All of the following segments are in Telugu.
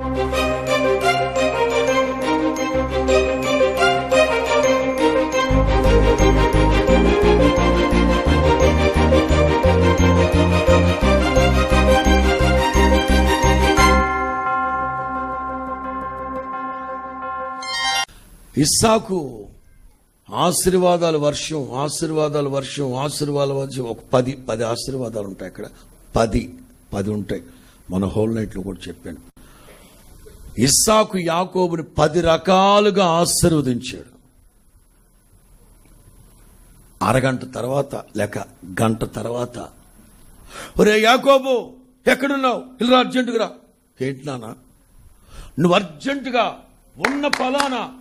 ఇస్సాకు ఆశీర్వాదాల వర్షం ఆశీర్వాదాల వర్షం ఆశీర్వాదాల వర్షం. ఒక పది పది ఆశీర్వాదాలు ఉంటాయి అక్కడ. పది పది ఉంటాయి. మన హోల్ నైట్లో కూడా చెప్పాను. ఇస్సాకు యాకోబుని పది రకాలుగా ఆశీర్వదించాడు. అరగంట తర్వాత లేక గంట తర్వాత ఒరే యాకోబు ఎక్కడున్నావు? ఇలా అర్జెంటుగా రా. ఏంటి నాన్న? నువ్వు అర్జెంటుగా ఉన్న పలానా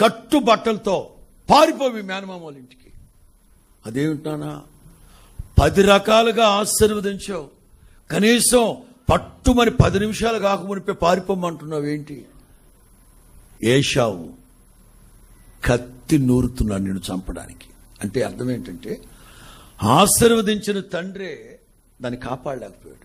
కట్టు బట్టలతో పారిపోవి మేనమామ వాళ్ళ ఇంటికి. అదేమిటానా పది రకాలుగా ఆశీర్వదించావు. కనీసం పట్టుమని పది నిమిషాలు కాకమునిపే పారిపోమంటున్నావు ఏంటి ఏషావు కత్తి నూరుతున్నాడు నిన్ను చంపడానికి. అంటే అర్థం ఏంటంటే ఆశీర్వదించిన తండ్రే దాన్ని కాపాడలేకపోయాడు.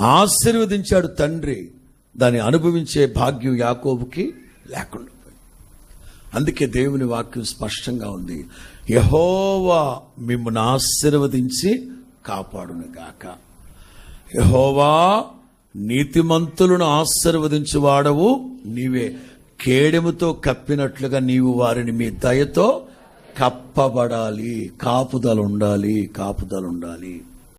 ఆశీర్వదించాడు తండ్రి దాన్ని అనుభవించే భాగ్యం యాకోబుకి లేకుండా పోయింది అందుకే దేవుని వాక్యం స్పష్టంగా ఉంది యహోవా మిమ్మల్ని ఆశీర్వదించి కాపాడును గాక యహోవా నీతిమంతులను ఆశీర్వదించి వాడవు నీవే కేడెముతో కప్పినట్లుగా నీవు వారిని మీ దయతో కప్పబడాలి కాపుదలు ఉండాలి కాపుదలు ఉండాలి